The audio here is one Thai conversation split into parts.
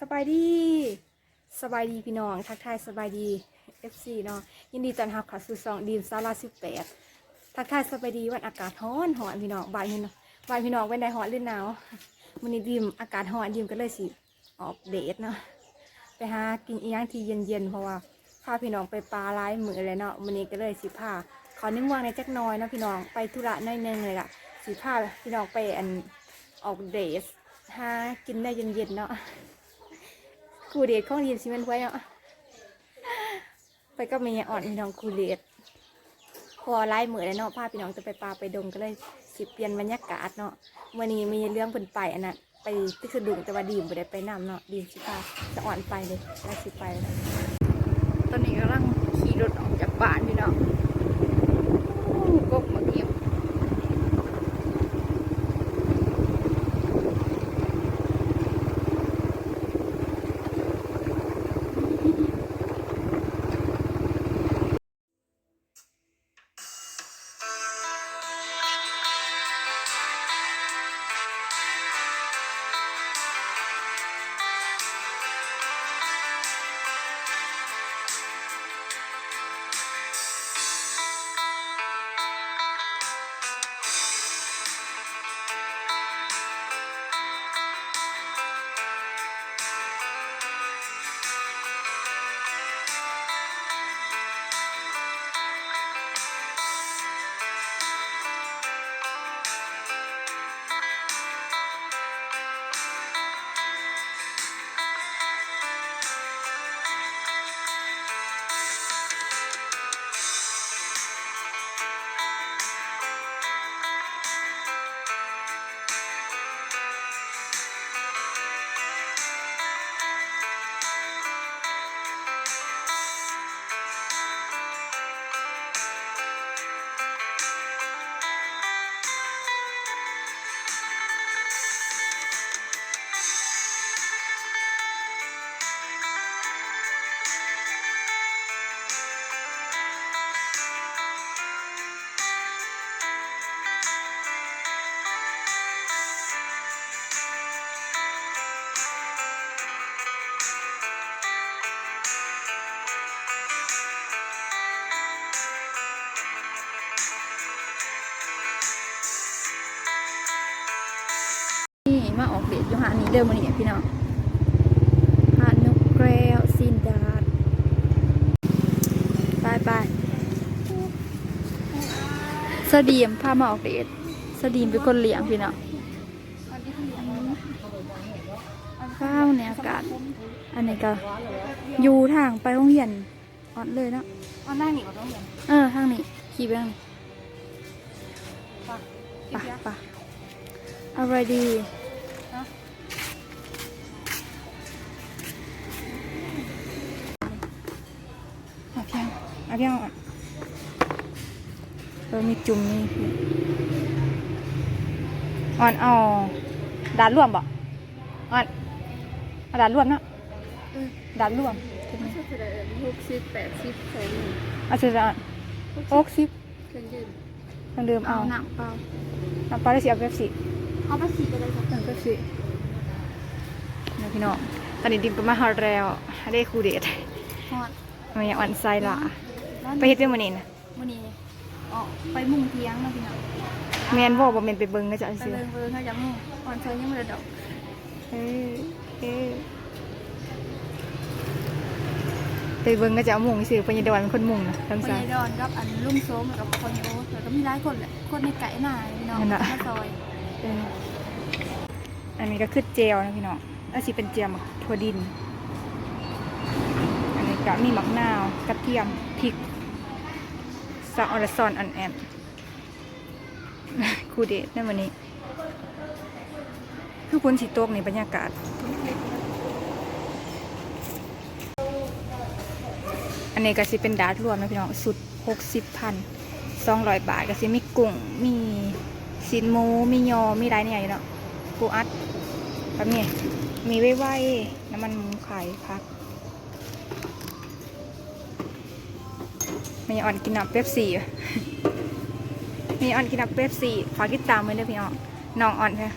สบายดี สบายดีพี่น้อง ทักทายสบายดี FC เนาะยินดีต้อนรับเข้าสู่ซองดีมซาลาสิบแปดทักทายสบายดีวันอากาศร้อนหอนพี่น้องบ่ายพี่น้องบ่ายพี่น้องเป็นไดหอนหรือหนาวมื้อนี้ดีมอากาศร้อนดีมก็เลยสิออกเดทเนาะไปหากินอีหยังที่เย็นๆเพราะว่าพาพี่น้องไปปลาหลายมือเลยเนาะมื้อนี้ก็เลยสิพาขอนึ่งวางในจักหน้อยเนาะพี่น้องไปธุระน้อยนึงเลยล่ะสิพาพี่น้องไปอันออกเดทหากินได้เย็นๆเนาะ รูเดชของดีมซิเมนไว้เนาะไปก็มีอ่อนพี่น้องกูเดชพอไล่เหมือแล้วเนาะพาพี่น้องจะไปปลาไปดงก็เลยสิเปลี่ยนบรรยากาศเนาะวันนี้มีเรื่องเพิ่นไปอันนั้นไปตึกสะดุงแต่ว่าดีมบ่ได้ไปนำเนาะดีมสิพาจะอ่อนไปเลยแล้วสิไปตอนนี้กำลังขี่รถออกจากบ้านาดนี้เดิมวันนี้พี่น้องหาดนกแก้วซินดาดไปไปสดีมพามาออกเดทสดีมเป็นคนเลี้ยงพี่น้องข้าวเนี่ยอากาศ อันนี้ก็อยู่ทางไปโรงเรียนออดเลยเนาะอ๋อนั่งหนีก็ต้องเห็นเออทางนี้ขี่ไปทางนี้ปะไปไปอะไรดี เอาเพียงอ่อนเออมีจุ่มนี่อ่อนเอาดานร่วมบ่อ่อนเอาดานร่วมเนาะดานร่วมไม่ใช่จะได้หกสิบแปดสิบใส่หนึ่งเอาเสร็จแล้วอ่อนโอ๊กซิปเครื่องดื่มทางเดิมเอาหนังเปล่าน้ำปลาได้สิเอาเป๊ปซี่เอาไปสีก็ได้จ้ะเอาเป๊ปซี่นะพี่น้องตอนนี้ดิมก็มาฮอดแล้วได้ครูเดทฮอดมันยังอ่อนไซล่ะ ไปเฮ็ดเป็นมื้อนี้นะวันนี้ออกไปมุ่งเทียงนะพี่น้องแม่นบ่บ่แม่นไปเบิ่งนะจ๊ะไปซื่อเบิ่งเบิ่งเขาจะมุ่งก่อนเธอยังไม่ได้ดอกเอ้ยเอ้ยไปเบิ่งก็จะเอาหมุงซื่อเพญดอนเป็นคนหมุงนะทั้งคนสามยายดอนกับอันลุ่มโซมกับคนโอ้แต่ก็มีหลายคนแหละคนในไก่หน้าพี่น้องนั่นน่ะมาซอยเอออันนี้ก็คือเจลนะพี่น้องอันสิเป็นเจลหมักถั่วดิน อันนี้ก็มีหมักนาวกระเทียมพริก ซอออร์ซอนอันแอนคูเดทในวันนี้ คือคุณสีโต๊กในบรรยากาศ อันนี้ก็สิเป็นดาร์ทรวมนะพี่น้องสุดหกสิบพันสองร้อยบาทก็สิมีกุ้งมีสินหมูมียอมีไรเนี่ยอยู่เนาะปูอัดแบบนี้มีไว้ไว้น้ำมันหมูไข่พัก มีอ่อนกินน้ำเป๊ปซี่มีอ่อนกินน้ำเป๊ปซี่ฝากติดตามไว้ด้วยพี่น้องน้องอ่อนใช่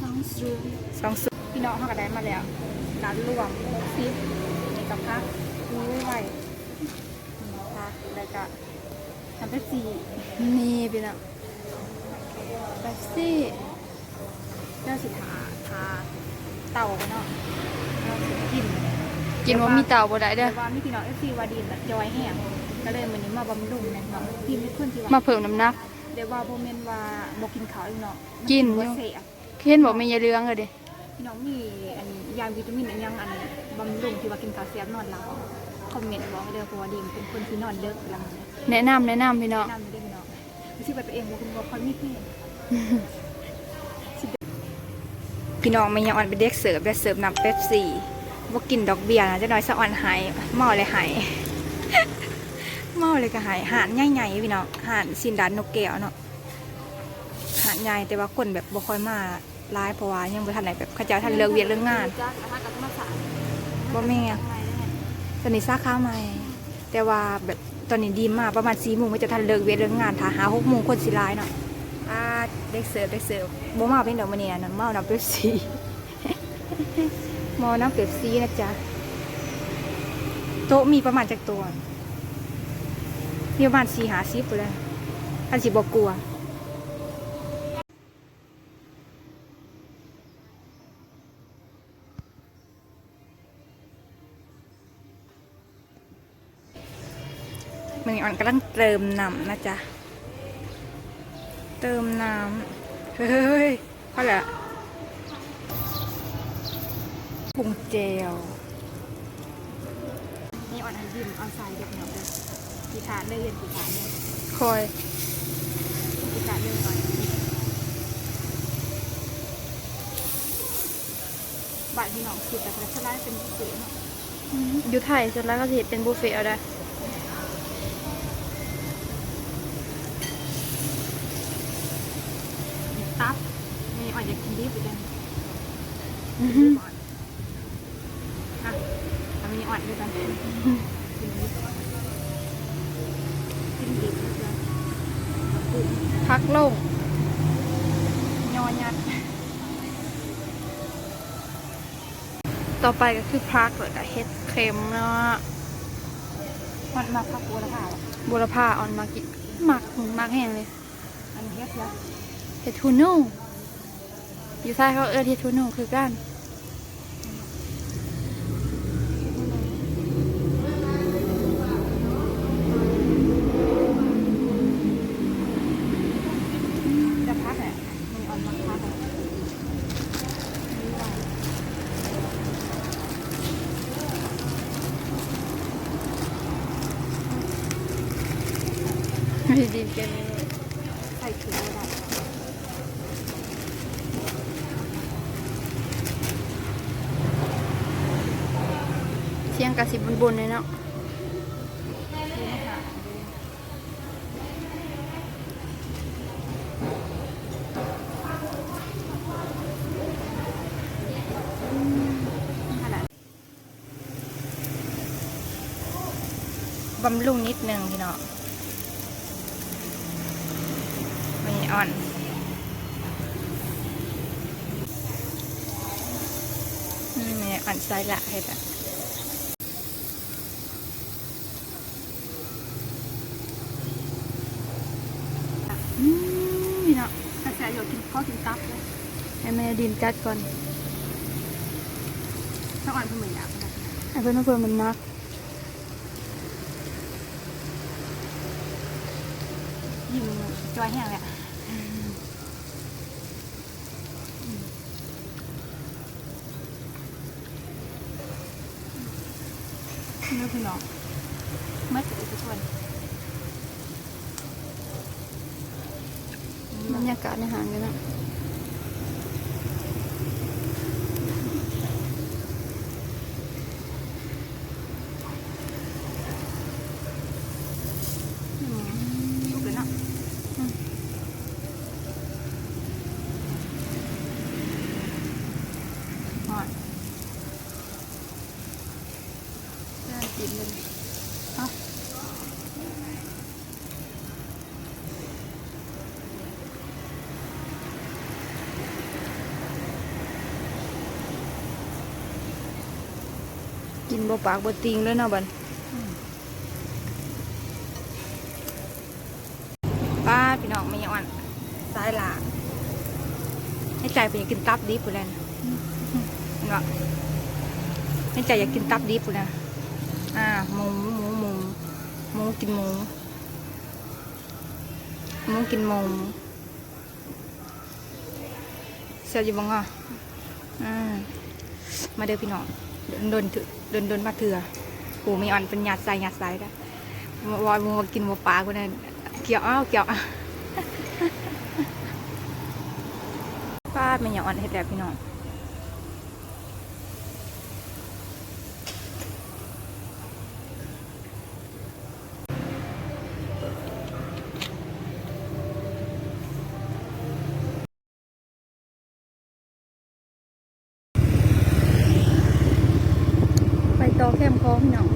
สองสูงสองสุดพี่น้องเขาก็ได้มาแล้วการรวมหกสิบนี่กับพักดูไว้ไว้นี่พักแล้วก็ทำเป็นสี่นี่พี่น้องเป๊ปซี่เจ้าสิทาทาเต่ากันเนาะเราสิกินกินว่ามีเต่าบ่ได้เด้แต่อว่ามีพี่น้องเอฟซีวาดีนแบบจอยแห้ง ก็เลยวันนี้มาบำรุงเนี่ยเนาะพี่ไม่ขึ้นที่ว่ามาเพิ่มน้ำหนัก เดี๋ยวว่าโบเมนว่าบอกกินข้าวอีกเนาะกินว่าเสีย เห็นบอกไม่ยายเรืองเลยเด้พี่น้องมีอันยาวิตามินอันยังอันบำรุงที่ว่ากินข้าวเสียบนอนหลับคอมเมนต์บอกให้เด้อเพราะว่าดีมเป็นคนที่นอนเลิกลังเนี่ยแนะนำแนะนำพี่น้องแนะนำไม่ได้พี่น้องไม่ใช่ไปตัวเองว่าคุณบอกคอยมีเพศพี่น้องไม่ยังอ่อนเป็นเด็กเสิร์ฟได้เสิร์ฟน้ำเป๊ปซี่ว่ากินดอกเบี้ยนะจะน้อยสะอ่อนหายเมาเลยหาย เมาเลยก็หายหานใหญ่ๆพี่น้องหานสินดันนกแก้วเนาะหานใหญ่แต่ว่าคนแบบบ่ค่อยมาร้ายเพราะว่ายังบ่ทันไหนแบบเขาเจ้าทันเลิกเวียกเรื่องงานก็มาสานบ่แม่ตอนนี้สาขาใหม่ แต่ว่าแบบตอนนี้ดีมากประมาณ4โมงมันจะทันเลิกเวียกเรื่องงานถ้าหา6โมงคนสิร้ายเนาะอ่าเด็กเสิร์ฟเด็กเสิร์ฟบ่มาเป็นดอกมื้อนี้นะเมาน้ำเป๊ปซี่มาน้ำเป๊ปซี่นะจ๊ะโต๊ะมีประมาณจักตัว มีประมาณ4 50พุ่นแหล้วอันสิบ่กกลัวมันอ่อนกำลังเติมน้ำนะจ๊ะ เติมน้ำ เฮ้ยพอละปรุงเจลนี่อ่อนอันดิมเอาใส่เด็กเนาะ กีทานได้เรียนกีทานเนี่ยคอยกีทานเรื่องก่อนบาทที่น้องคือแต่ละสไลด์เป็นเสียเนาะอยู่ไทยเสร็จแล้วก็สิเฮ็ดเป็นบุฟเฟ่ต์เอาได้ตับนี่อ่อนอยากกินดิบอีกแล้วอะทำนี้อ่อนด้วยกันกินดิบกินดิบด้วยกันกุ้ง พักลง ยอยัด ต่อไปก็คือพักแล้วก็เฮ็ดเค็มเนาะมันมาพักบัวละค่ะบุรพาเออนมากินหมักหมักแห้งเลย อันนี้เฮ็ดแล้วเฮ็ดทูนูอยู่ใต้เขาเอิ้นเฮ็ดทูนูคือกัน จะพักแหละมันอ่อนมาพักแหละนี่ว่า ไม่ดีเกิน ใส่ถุงก็ได้ เที่ยงกะสิบบนๆเลยเนาะดูไม่หาขนาดบำรุงนิดนึงพี่เน้องมีอ่อนอืมเนี่ยอ่อนไซส์ละเห็ดอะ อืมพี่เนาะ กระ แสอยากกินข้าวกินตับเลยให้แม่ดินจัดก่อนถ้าอ่อนเพิ่มเหมือนอยากนะให้เพิ่นมาเพิ่มมันนักยิ่งจอยแห้งเลยอะเนื้อพี่น้องเมื่อจะไปช่วย บรรยากาศในหางกันเนาะ ลูกเลยเนาะอ่อน น่ากินเลย เอ้า กินบ่ปากบ่ติงเลยเนาะบันป้าพี่น้องไม่ยอนสายหลางให้ใจไปอยากกินตับดิบพูแล้วนะเนปะให้ใจอยากกินตับดิบอยู่แล้วอ่าหมูหมูหมูหมูกินหมูหมูกินหมูเสียอยู่บ้างอะอืมมาเด้อพี่น้องโดนถือ โดนๆมาเถื่อปูไม่อ่อนเป็นหยาดใส่หยาดใส่ได้วอยมูมากินหมูปลากูนั่นเกี่ยวอ้าวเกี่ยวป้าวฟาดมันอย่าอ่อนให้แต่พี่น้อง ไปต่อแค มป์คลองพี่น้อง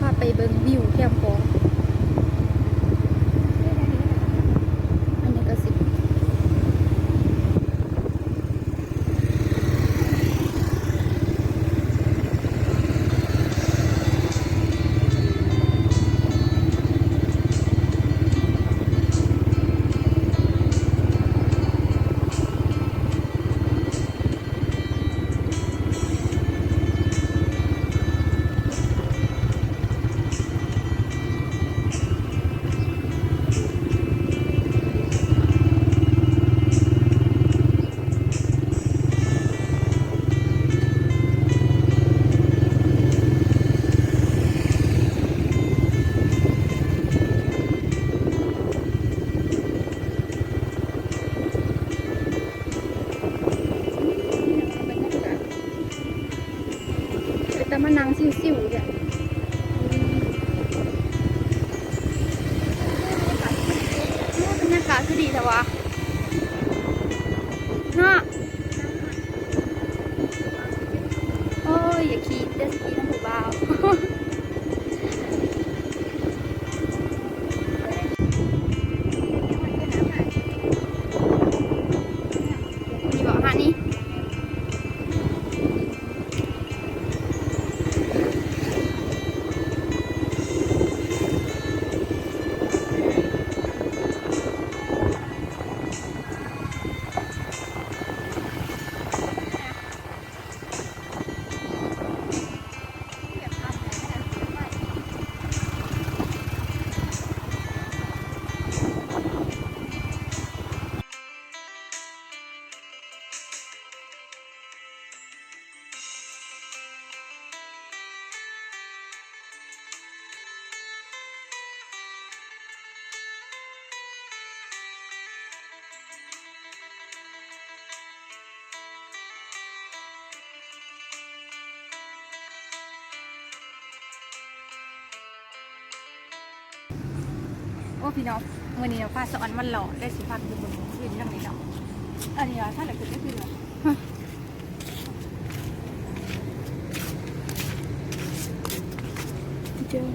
คือดีแต่ว่าฮะโอ้ยอย่าขี่เดสกีนะผู้บ่าว พี่น้องวันนี้เราสอนมันหล่อได้สิพันคือบนวินเรื่องนี้เนาะอันนี้ว่าถ้าอะไรเกิดก็คือเจอ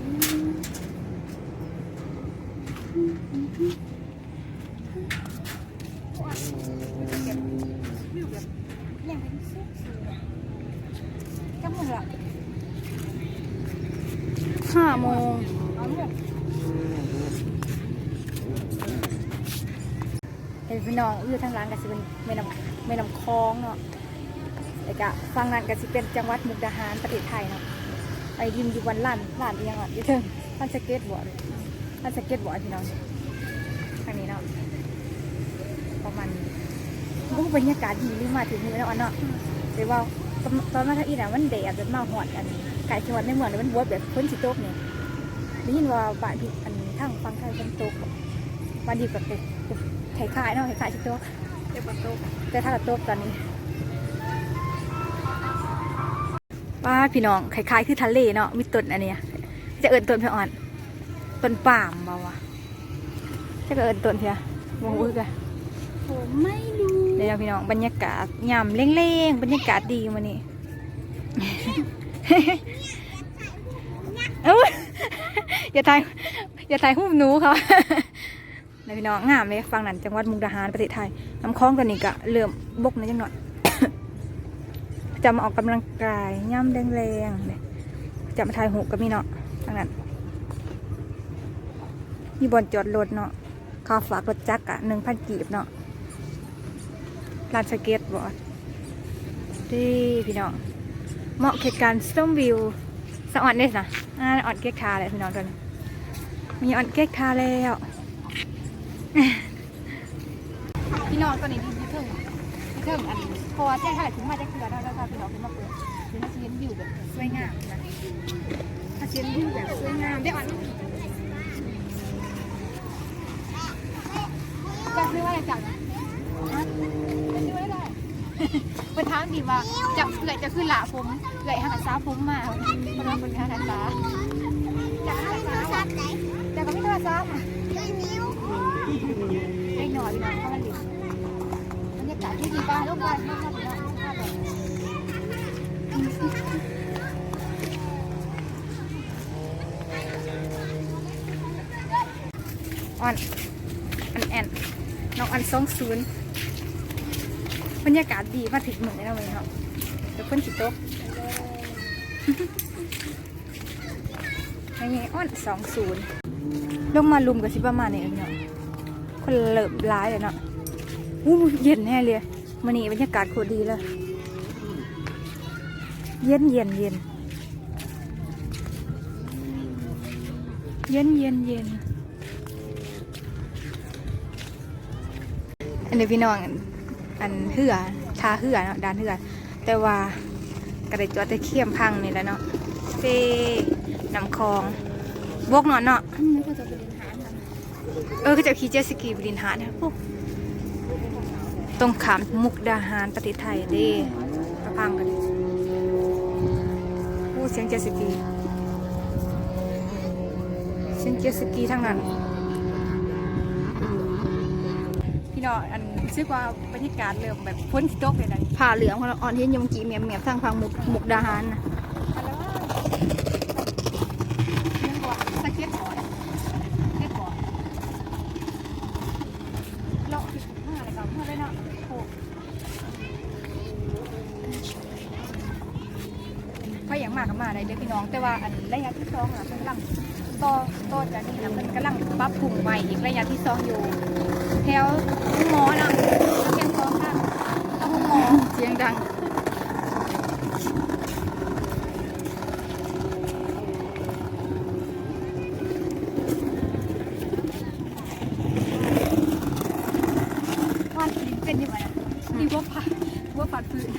ห้าโมง เห็ น้องอยู่ทางร้านก็สิเป็นแม่น้ำแม่น้ำคลองเนาะแล้วก็ฟังนั้นก็สิเป็นจังหวัดมุกดาหารประเทศไทยเนาะไปยิมอยู่วันล้านล้านเอียงอะอยู่เทิงท่านสเก็ตบอร์ดท่านสเก็ตบอร์ดพี่น้องทางนี้เนาะประมาณนี้โอ้บรรยากาศดีหรือมาถึงมือแล้วอันเนาะแต่ว่าตอนตอนมาทางอีน่ะมันแดดแบบมาหอดอันไก่ชวนในเมืองเลยมันบวแบบพ้นสิโต๊กเนี่ยได้ยินว่าบ้านที่อันทางฟังไทยเป็นโต๊กบ้านดีกับเป็น ไข่ขายเนาะไข่ขายสิโต๊กเจ็บปวดโต๊ะแต่ถ้าเราตบตอนนี้ป้าพี่น้องคล้ายๆคือทะเลเนาะมีต้นอันเนี้ยจะเอิญต้นเพียอ่อนต้นป่ามบ่าวะจะเอิญต้นเพียมองอึกอะผมไม่รู้เดี๋ยวพี่น้องบรรยากาศยามเล่งๆบรรยากาศดีมานี่เอ้ยอย่าถ่ายอย่าถ่ายหูปหนูเขา นะพี่น้องงามเลยฟังนั้นจังหวัดมุกดาหารประเทศไทยน้ำคลองตัวนี้ก็เริ่มบกนะจังหน่อยจะมาออกกำลังกายย่ำแรงๆเลยจะมาถ่ายหูปกับมีเนาะทางนั้นมีบอนจอดรถเนาะค่าฝากรถจักรอะหนึ่งพันกีบเนาะลานสเก็ตบอร์ดดีพี่น้องเหมาะแก่การส้มวิวสะอ่อนเด้นะอ่าออนเก๊กคาเลยพี่น้องตัวนี้มีอ่อนเก๊กคาแล้ว พี่น้องตอนนี้ดีที่เพิ่งที่เพิ่งอันเพราะว่าแจ้งถ่ายถึงมาจากเกลือแล้วแล้วค่ะพี่น้องเป็นมาเปิดคือมาเชียนวิวแบบสวยงามนะมาเชียนวิวแบบสวยงามได้อ่อนจะซื้อว่าอะไรจังฮะจะซื้อว่าอะไรไปถามดีว่าจะเอื่อยจะขึ้นหละผมเอื่อยหากันซาผมมาเพราะว่าคนหากันซาจากหากันซาจากก็ไม่โทรศัพท์ ไอ้หน่อยนะเขามาหลิบรรยากาศที่ดีบ้าลูกบ้านมากมากเลยนะอ่อนอันแอนน้องอันสองศูนย์บรรยากาศดีมาถึงเหมือนเราเลยเนาะเดี๋ยวคนจิตตกไอ้นี่อ้อนสองศูนย์ลงมาลุมกับสิประมาณนี้เนาะ คนเลิบร้ายเลยเนาะอู้เย็นแน่เลยมันนี่บรรยากาศโคตรดีเลยเย็นเย็นเย็นเย็นเย็นเย็นอันเดียวพี่น้องอันเหือทาเหือเนาะด้านเหือแต่ว่ากระไดจอดแต่เขี้ยมพังนี่แหละเนาะเซ่น้ำคลองบกเนอนเนาทาง เออก็จะขี่เจ็ตสกีบรินหาดเนี่ยพวกตรงขามมุกดาหารประเทศไทยเด้กระพังกันโอ้เสียงเจ็ตสกีเสียงเจ็ตสกีทั้งนั้น พี่น้องอันซื้อว่าบรรยากาศเริ่มแบบพ้นสิตกเลยนะผ่าเหลืองของเราอ่อนเห็นยมกีเมียมเมียมทางฟังมุกมุกดาหารนะ ยังกว่าสเก็ตบอร์ดสเก็ตบอร์ดเลาะที่มาอะไรกันมาเลยเนาะโอ้พออย่างมากก็มาได้เด้อ พี่น้องแต่ว่าอันระยะที่สองอะเพิ่นกำลังต่อต่อจากนี้นะเพิ่นกำลังปรับปรุงใหม่อีกระยะที่สองอยู่ แถวหมอเนาะเพียงสองข้างเอาหมอเสียงดังวาดลิ้นเป็นยังไงอะมีว่าผัดว่าผัดพื้น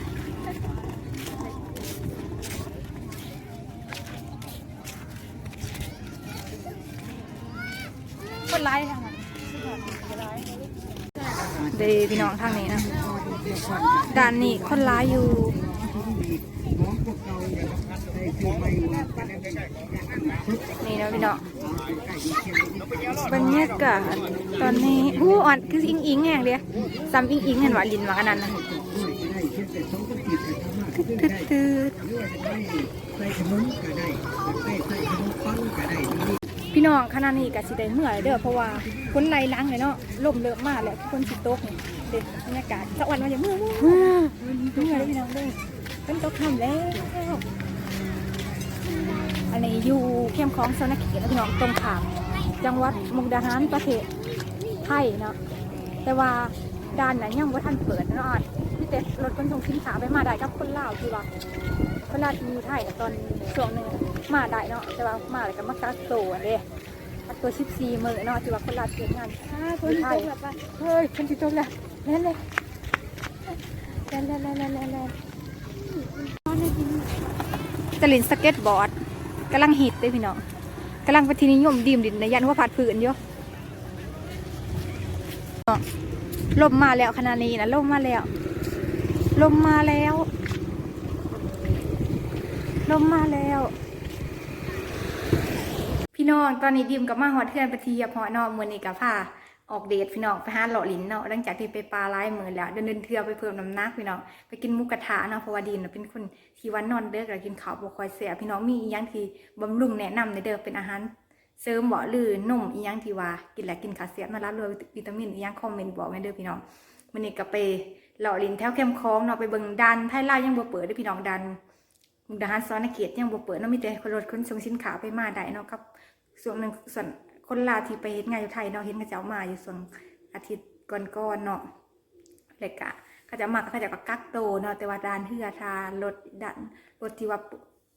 คนร้ายทางนั้นเดพี่ น้องทางนี้นะด้านนี้คนร้ายอยู่นี่นะพี่น้องบรรยากาศตอนนี้อู้อ่อนคืออิงอิงแห่งเดียซ้ำอิงอิงเห็นว่าลินมากันนั้นนะตืดตืดตืดพี่น้องขณะนี้ก็สิได้เมื่อยเด้อเพราะว่าคนไล่ล้างเลยเนาะลมเริ่มมาแล้วคนสิตกนี่ เด็กบรรยากาศสะวันมาอย่าเมื่อมื่อยเมื่อยเลยพี่น้องเลยเป็นตกทำแล้ว อันนี้อยู่เข้มของสนขตนะพี่น้องตรงขาม จังหวัดมุกดาหารประเทศไทยเนาะแต่ว่าด้านนั้นยังว่าท่านเปิดเนาะพี่เต็รถขนส่งสินค้าไปมาได้กับคนลาวที่ว่าคนลาวที่อยู่ไทยตอนช่วงหนึ่งมาได้เนาะแต่ว่ามาแล้วก็มากักตัวเด้ ตัวชิบซีมือเนาะที่ว่าคนลาวเกิดงานถ้าคนที่ตกแบบว่าเฮ้ยคนที่ตกแล้วเล่นเลยเล่นเล่นเล่นเล่นเล่นเล่นจะล่นสเก็ตบอร์ดกำลังฮิตเลยพี่น้องกำลังเป็นที่นิยมดีมดินในยันว่าผัดผืนอยู่ลมมาแล้วขนาดนี้นะลมมาแล้ว ลมมาแล้ว ลมมาแล้ว พี่น้องตอนนี้ดิมกับมาหอดเทือนไปทีกับหอนอกมือนี้กับผ้าออกเดทพี่น้องไปหาหล่อลินเนาะหลังจากที่ไปปลาไล่มือแล้วเดินเดินเทือไปเพิ่มน้ำหนักพี่น้องไปกินมุกกระทะเนาะเพราะว่าดินน่ะเป็นคนที่วันนอนเด้อแล้วกินข้าวบ่ค่อยเสียพี่น้องมีอีหยังที่บำรุงแนะนำในเด้อเป็นอาหารเสริมบ่หรือนมอีหยังที่ว่ากินแล้วกินขาเสียมารับรวยวิตามินอีหยังคอมเมนต์บอกไว้เด้อพี่น้องมื้อนี้ก็ไปหล่อลินแถวเข้มคองเนาะไปเบิ่งดันไทยลายังบ่เปิดด้อพี่น้องดันมุกดาหารซ้อนในเขตยังบ่เปิดเนาะมีแต่คนรถคนส่งสินค้าไปมาได้เนาะกับ ส่วนหนึ่งส่วนคนลาวที่ไปเฮ็ดงานอยู่ไทยเนาะเห็นเขาเจ้ามาอยู่ส่วนอาทิตย์ก่อนๆเนาะแล้วก็เขาจะมาเขาจะก็กักโตเนาะแต่ว่าด้านเฮือทารถดันรถที่ว่า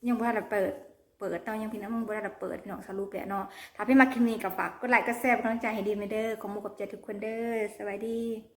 ยังบ่ทันได้เปิดเปิดเนาะยังพี่น้องมึงบ่ได้เปิดพี่น้องสรุปแล้วเนาะถ้าพี่มาคลิปนี้ก็ฝากกดไลค์กดแชร์กำลังใจให้ดีมเด้อขอหมู่กับใจทุกคนเด้อสวัสดี